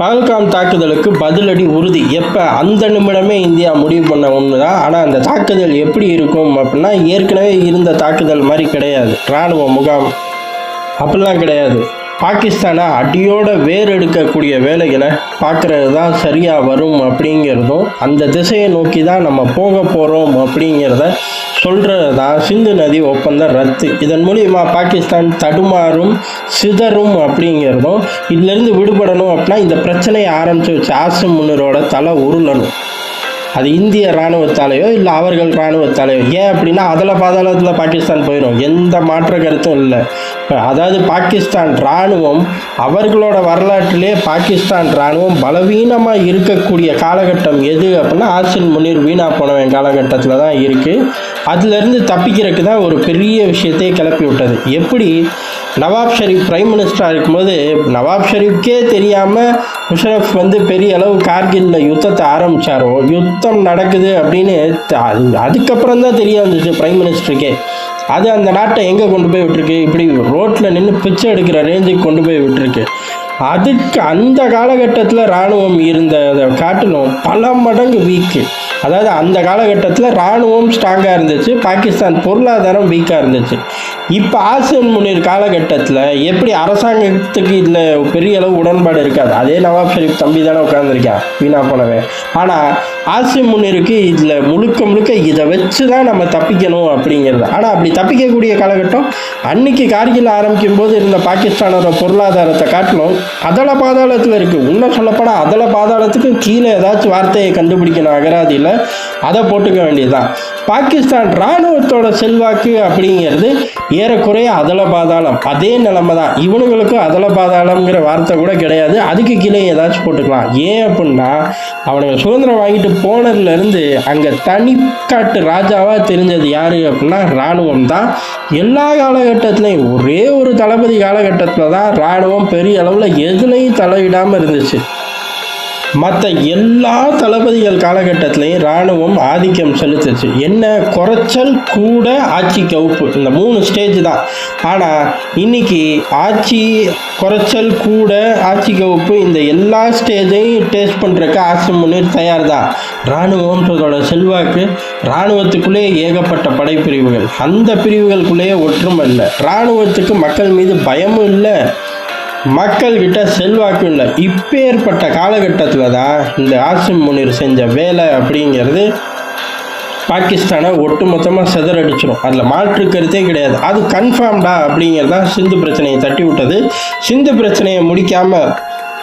பகல்காம் தாக்குதலுக்கு பதிலடி உறுதி. எப்போ? அந்த நிமிடமே இந்தியா முடிவு பண்ண ஒன்று தான் ஆனால் அந்த தாக்குதல் எப்படி இருக்கும் அப்படின்னா ஏற்கனவே இருந்த தாக்குதல் மாதிரி கிடையாது. இராணுவ முகாம் அப்படிலாம் கிடையாது. பாகிஸ்தானை அடியோட வேர் எடுக்கக்கூடிய வேலைகளை பார்க்குறது தான் சரியாக வரும் அப்படிங்கிறதும் அந்த திசையை நோக்கி தான் நம்ம போக போகிறோம் அப்படிங்கிறத சொல்கிறது தான் சிந்து நதி ஒப்பந்தம் ரத்து. இதன் மூலிமா பாகிஸ்தான் தடுமாறும் சிதறும் அப்படிங்கிறதும் இதுலேருந்து விடுபடணும் அப்படின்னா இந்த பிரச்சனையை ஆரம்பித்து வச்சு ஆசிம் முன்னரோட தலை உருளணும். அது இந்திய இராணுவத்தாலேயோ இல்லை அவர்கள் இராணுவத்தாலேயோ. ஏன் அப்படின்னா அதில் பாதாளத்தில் பாகிஸ்தான் போயிடும் எந்த மாற்ற கருத்தும் இல்லை. அதாவது பாகிஸ்தான் இராணுவம் அவர்களோட வரலாற்றிலே பாகிஸ்தான் இராணுவம் பலவீனமாக இருக்கக்கூடிய காலகட்டம் எது அப்படின்னா ஆசின் முன்னீர் வீணா போனவன் காலகட்டத்தில் தான் இருக்குது அதுலேருந்து தப்பிக்கிறதுக்கு தான் ஒரு பெரிய விஷயத்தையே கிளப்பி விட்டது. எப்படி? நவாப் ஷெரீப் பிரைம் மினிஸ்டராக இருக்கும்போது நவாப் ஷெரீப்கே தெரியாமல் முஷரஃப் வந்து பெரிய அளவு கார்கில்ல யுத்தத்தை ஆரம்பித்தாரோ யுத்தம் நடக்குது அப்படின்னு த- அது அதுக்கப்புறம் தான் தெரிய வந்துச்சு பிரைம் மினிஸ்டருக்கே அது அந்த நாட்டை எங்கே கொண்டு போய் விட்டுருக்கு? இப்படி ரோட்டில் நின்று பிச்சை எடுக்கிற ரேஞ்சுக்கு கொண்டு போய் விட்டுருக்கு. அதுக்கு அந்த காலகட்டத்தில் இராணுவம் இருந்ததை காட்டிலும் பல மடங்கு வீக்கு அதாவது அந்த காலகட்டத்தில் இராணுவம் ஸ்ட்ராங்காக இருந்துச்சு பாகிஸ்தான் பொருளாதாரம் வீக்காக இருந்துச்சு. இப்போ ஆசியன் முன்னீர் காலகட்டத்தில் எப்படி அரசாங்கத்துக்கு இதில் பெரிய அளவு உடன்பாடு இருக்காது? அதே நவாப் ஷெரீப் தம்பி தானே உட்காந்துருக்கான் வீணா போனவே ஆனால் ஆசியம் முன்னீருக்கு இதில் முழுக்க முழுக்க இதை வச்சு தான் நம்ம தப்பிக்கணும் அப்படிங்கிறது. ஆனால் அப்படி தப்பிக்கக்கூடிய காலகட்டம் அன்னைக்கு கார்கில் ஆரம்பிக்கும் போது இருந்த பாகிஸ்தானோட பொருளாதாரத்தை காட்டிலும் அதல பாதாளத்தில் இருக்குது இன்னும் சொல்லப்போனால் அதல பாதாளத்துக்கு கீழே ஏதாச்சும் வார்த்தையை கண்டுபிடிக்கணும் அகராதியில் அதை போட்டுக்க வேண்டியதுதான். பாகிஸ்தான் இராணுவத்தோட செல்வாக்கு அப்படிங்கிறது ஏறக்குறைய அதல பாதாளம் அதே நிலைமை தான் இவனுங்களுக்கும் அதல பாதாளம்ங்கிற வார்த்தை கூட கிடையாது. அதுக்கு கீழே ஏதாச்சும் போட்டுக்கலாம். ஏன் அப்படின்னா அவனுங்க சுதந்திரம் வாங்கிட்டு போனதுலேருந்து அங்கே தனிக்காட்டு ராஜாவாக தெரிஞ்சது யார் அப்படின்னா இராணுவம் தான். எல்லா காலகட்டத்திலையும் ஒரே ஒரு தளபதி காலகட்டத்தில் தான் இராணுவம் பெரிய அளவில் எதுலையும் தலையிடாமல் இருந்துச்சு. மற்ற எல்லா தளபதிகள் காலகட்டத்திலையும் இராணுவம் ஆதிக்கம் செலுத்துச்சு. என்ன? குறைச்சல் கூட ஆட்சி கவுப்பு. இந்த மூணு ஸ்டேஜ் தான். ஆனால் இன்னைக்கு ஆட்சி குறைச்சல் கூட ஆட்சி கவுப்பு இந்த எல்லா ஸ்டேஜையும் டேஸ்ட் பண்ணுறக்கு ஆசை முன்னேறி தயார் தான். இராணுவம்ன்றதோட செல்வாக்கு இராணுவத்துக்குள்ளேயே ஏகப்பட்ட படைப்பிரிவுகள். அந்த பிரிவுகளுக்குள்ளேயே ஒற்றுமை இல்லை. இராணுவத்துக்கு மக்கள் மீது பயமும் இல்லை. மக்கள்கிட்ட செல்வாக்கு இல்லை. இப்பேற்பட்ட காலகட்டத்தில் தான் இந்த ஆசிம் முனிர் செஞ்ச வேலை அப்படிங்கிறது பாகிஸ்தானை ஒட்டுமொத்தமாக சிதறடிச்சிடும் அதில் மாற்று கருத்தே கிடையாது. அது கன்ஃபார்ம்டா அப்படிங்கிறது தான் சிந்து பிரச்சனையை தட்டி விட்டது சிந்து பிரச்சனையை முடிக்காமல்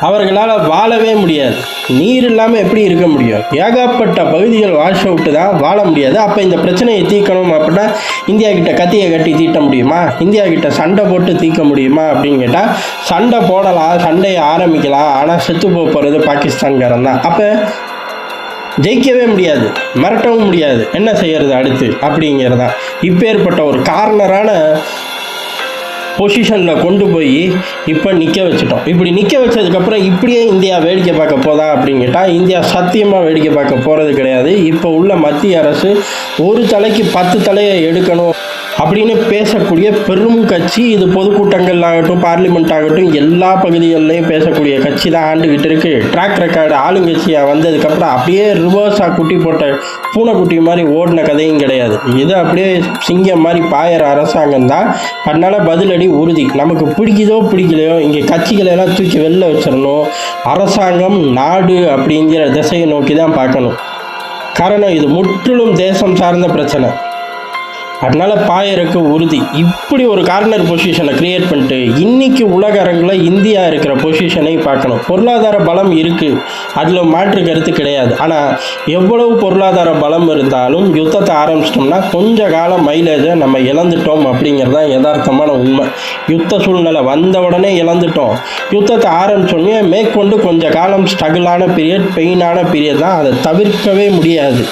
அவர்களால் வாழவே முடியாது. நீர் இல்லாமல் எப்படி இருக்க முடியும்? ஏகப்பட்ட பகுதிகள் வாஷ் அவுட்டு தான் வாழ முடியாது. அப்போ இந்த பிரச்சனையை தீர்க்கணும்? அப்படின்னா இந்தியா கிட்ட கத்தியை கட்டி தீட்ட முடியுமா? இந்தியா கிட்ட சண்டை போட்டு தீர்க்க முடியுமா? அப்படின்னு கேட்டால் சண்டை போடலாம் சண்டையை ஆரம்பிக்கலாம். ஆனால் செத்து போக போகிறது பாகிஸ்தான்காரன் தான். அப்போ ஜெயிக்கவே முடியாது. மிரட்டவும் முடியாது. என்ன செய்யறது அடுத்து? அப்படிங்கிறது தான் இப்பேற்பட்ட ஒரு கார்னரான பொசிஷனில் கொண்டு போய் இப்போ நிற்க வச்சுட்டோம். இப்படி நிற்க வச்சதுக்கப்புறம் இப்படியே இந்தியா வேடிக்கை பார்க்க போதா அப்படின்னு கேட்டால் இந்தியா சத்தியமாக வேடிக்கை பார்க்க போகிறது கிடையாது. இப்போ உள்ள மத்திய அரசு ஒரு தலைக்கு பத்து தலையை எடுக்கணும். அப்படின்னு பேசக்கூடிய பெரும் கட்சி இது பொதுக்கூட்டங்கள் ஆகட்டும் பார்லிமெண்ட் ஆகட்டும் எல்லா பகுதிகளிலையும் பேசக்கூடிய கட்சி தான் ஆண்டுகிட்டு இருக்கு. ட்ராக் ரெக்கார்டு ஆளுங்கட்சியாக வந்ததுக்கப்புறம் அப்படியே ரிவர்ஸாக குட்டி போட்ட பூனைக்குட்டி மாதிரி ஓடின கதையும் கிடையாது. இது அப்படியே சிங்கம் மாதிரி பாயற அரசாங்கம் தான். அதனால் பதிலடி உறுதி. நமக்கு பிடிக்குதோ பிடிக்கலையோ இங்கே கட்சிகளை எல்லாம் தூக்கி வெளில வச்சிடணும். அரசாங்கம் நாடு அப்படிங்கிற திசையை நோக்கி தான் பார்க்கணும். காரணம் இது முற்றிலும் தேசம் சார்ந்த பிரச்சனை. அதனால பாயருக்கு உறுதி. இப்படி ஒரு கார்னர் பொசிஷனை கிரியேட் பண்ணிட்டு இன்னைக்கு உலக அரங்கில் இந்தியா இருக்கிற பொசிஷனை பார்க்கணும். பொருளாதார பலம் இருக்குது அதில் மாற்று கருத்து கிடையாது. ஆனால் எவ்வளவு பொருளாதார பலம் இருந்தாலும் யுத்தத்தை ஆரம்பிச்சிட்டோம்னா கொஞ்ச காலம் மைலேஜை நம்ம இழந்துட்டோம் அப்படிங்கிறது தான் யதார்த்தமான உண்மை. யுத்த சூழ்நிலை வந்த உடனே இழந்துட்டோம். யுத்தத்தை ஆரம்பிச்சோடனே மேற்கொண்டு கொஞ்ச காலம் ஸ்ட்ரகிளான பீரியட் பெயினான பீரியட் தான் அதை தவிர்க்கவே முடியாது.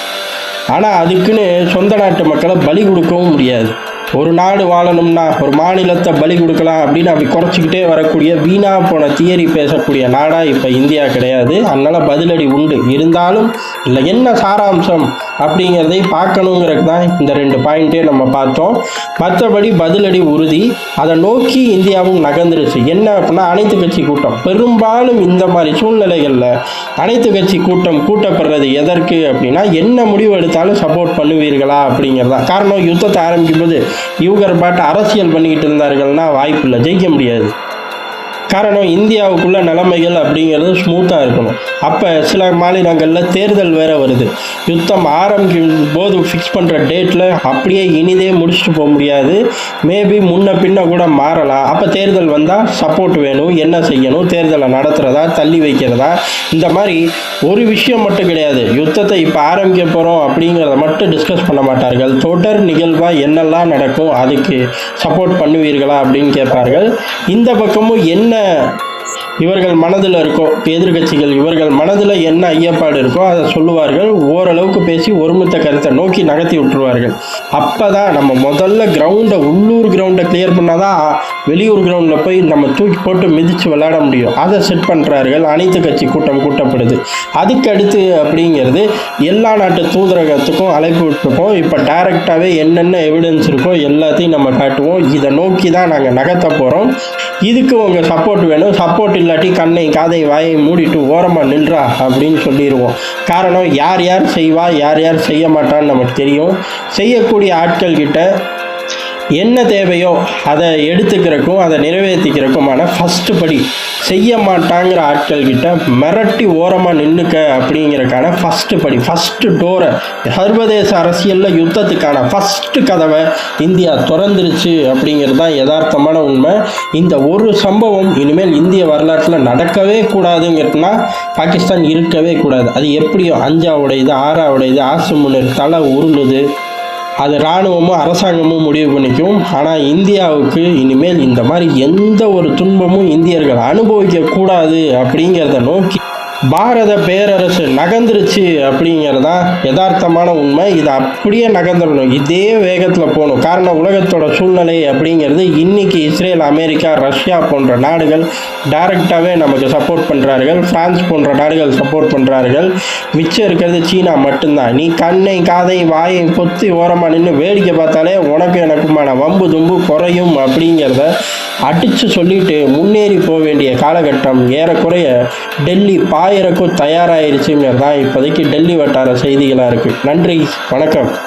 ஆனால் அதுக்குன்னு சொந்த நாட்டு மக்களை பலி கொடுக்கவும் முடியாது. ஒரு நாடு வாழணும்னா ஒரு மாநிலத்தை பலி கொடுக்கலாம் அப்படின்னு அப்படி குறைச்சிக்கிட்டே வரக்கூடிய வீணா போன தியரி பேசக்கூடிய நாடாக இப்போ இந்தியா கிடையாது. அதனால் பதிலடி உண்டு. இருந்தாலும் இல்லை என்ன சாராம்சம் அப்படிங்கிறதை பார்க்கணுங்கிறது தான் இந்த ரெண்டு பாயிண்ட்டே நம்ம பார்த்தோம். மற்றபடி பதிலடி உறுதி. அதை நோக்கி இந்தியாவும் நகர்ந்துருச்சு. என்ன அப்படின்னா அனைத்து கட்சி கூட்டம். பெரும்பாலும் இந்த மாதிரி சூழ்நிலைகளில் அனைத்து கட்சி கூட்டம் கூட்டப்படுறது எதற்கு அப்படின்னா என்ன முடிவு எடுத்தாலும் சப்போர்ட் பண்ணுவீர்களா அப்படிங்கிறதா காரணம் யுத்தத்தை ஆரம்பிக்கும் போது இவங்க பாட்டு அரசியல் பண்ணிக்கிட்டு இருந்தார்கள்னா வாய்ப்பு இல்லை ஜெயிக்க முடியாது. காரணம் இந்தியாவுக்குள்ள நிலைமைகள் அப்படிங்கிறது ஸ்மூத்தாக இருக்கணும். அப்போ சில மாநிலங்களில் தேர்தல் வேற வருது. யுத்தம் ஆரம்பிக்கும் போது ஃபிக்ஸ் பண்ணுற டேட்டில் அப்படியே இனிதே முடிச்சுட்டு போக முடியாது. மேபி முன்ன பின்ன கூட மாறலாம். அப்போ தேர்தல் வந்தால் சப்போர்ட் வேணும். என்ன செய்யணும்? தேர்தலை நடத்துகிறதா தள்ளி வைக்கிறதா? இந்த மாதிரி ஒரு விஷயம் மட்டும் கிடையாது. யுத்தத்தை இப்போ ஆரம்பிக்க போகிறோம் அப்படிங்கிறத மட்டும் டிஸ்கஸ் பண்ண மாட்டார்கள். தொடர் நிகழ்வாக என்னெல்லாம் நடக்கும்? அதுக்கு சப்போர்ட் பண்ணுவீர்களா அப்படின்னு கேட்பார்கள். இந்த பக்கமும் என்ன இவர்கள் மனதில் இருக்கோ எதிர்கட்சிகள் இவர்கள் மனதில் என்ன ஐயப்பாடு இருக்கோ அதை சொல்லுவார்கள். ஓரளவுக்கு பேசி ஒருமித்த கருத்தை நோக்கி நகர்த்தி விட்டுருவார்கள். அப்போ தான் நம்ம முதல்ல கிரவுண்டை உள்ளூர் கிரவுண்டை கிளியர் பண்ணால் தான் வெளியூர் கிரவுண்டில் போய் நம்ம தூக்கி போட்டு மிதித்து விளையாட முடியும். அதை செட் பண்ணுறார்கள் அனைத்து கட்சி கூட்டம் கூட்டப்படுது. அதுக்கு அடுத்து அப்படிங்கிறது எல்லா நாட்டு தூதரகத்துக்கும் அழைப்பு விட்டுருக்கோம் இப்போ டைரெக்டாகவே என்னென்ன எவிடன்ஸ் இருக்கோ எல்லாத்தையும் நம்ம காட்டுவோம். இதை நோக்கி தான் நாங்கள் நகர்த்த போகிறோம் இதுக்கு உங்கள் சப்போர்ட் வேணும். சப்போர்ட் இல்லாட்டி கண்ணை காதை வாயை மூடிட்டு ஓரமாக நின்றா அப்படின்னு சொல்லிடுவோம். காரணம் யார் யார் செய்வா யார் யார் செய்ய மாட்டான்னு நமக்கு தெரியும். செய்யக்கூடிய ஆட்கள் கிட்ட என்ன தேவையோ அதை எடுத்துக்கிறக்கும் அதை நிறைவேற்றிக்கிறக்குமான ஃபஸ்ட்டு படி செய்ய மாட்டாங்கிற ஆட்கள் கிட்ட மிரட்டி ஓரமாக நின்றுக்க அப்படிங்கிறக்கான ஃபஸ்ட்டு படி ஃபஸ்ட்டு டோரை சர்வதேச அரசியலில் யுத்தத்துக்கான ஃபஸ்ட்டு கதவை இந்தியா திறந்துருச்சு அப்படிங்கிறது தான் யதார்த்தமான உண்மை. இந்த ஒரு சம்பவம் இனிமேல் இந்திய வரலாற்றில் நடக்கவே கூடாதுங்கிறதுனா பாகிஸ்தான் இருக்கவே கூடாது. அது எப்படியோ அஞ்சா இது ஆறா ஆசு முன்னர் தலை உருளுது. அது இராணுவமும் அரசாங்கமும் முடிவு பண்ணிக்கும். ஆனால் இந்தியாவுக்கு இனிமேல் இந்த மாதிரி எந்த ஒரு துன்பமும் இந்தியர்கள் அனுபவிக்கக்கூடாது அப்படிங்கிறத நோக்கி பாரத பேரரசு நகர்ந்துருச்சு அப்படிங்கிறதான் யதார்த்தமான உண்மை. இது அப்படியே நகர்ந்துடணும் இதே வேகத்தில் போகணும். காரணம் உலகத்தோட சூழ்நிலை அப்படிங்கிறது இன்னைக்கு இஸ்ரேல் அமெரிக்கா ரஷ்யா போன்ற நாடுகள் டைரெக்டாகவே நமக்கு சப்போர்ட் பண்ணுறார்கள் ஃப்ரான்ஸ் போன்ற நாடுகள் சப்போர்ட் பண்ணுறார்கள் மிச்சம் இருக்கிறது சீனா மட்டும்தான். நீ கண்ணை காதை வாயை பொத்தி ஓரமாக நின்று வேடிக்கை பார்த்தாலே உனக்கு எனக்குமான வம்பு தும்பு குறையும் அப்படிங்கிறத அடித்து சொல்லிட்டு முன்னேறி போக வேண்டிய காலகட்டம் ஏறக்குறைய டெல்லி பாயறக்கும் தயாராகிருச்சுங்கிறது தான் இப்போதைக்கு டெல்லி வட்டார செய்திகளாக இருக்குது நன்றி வணக்கம்.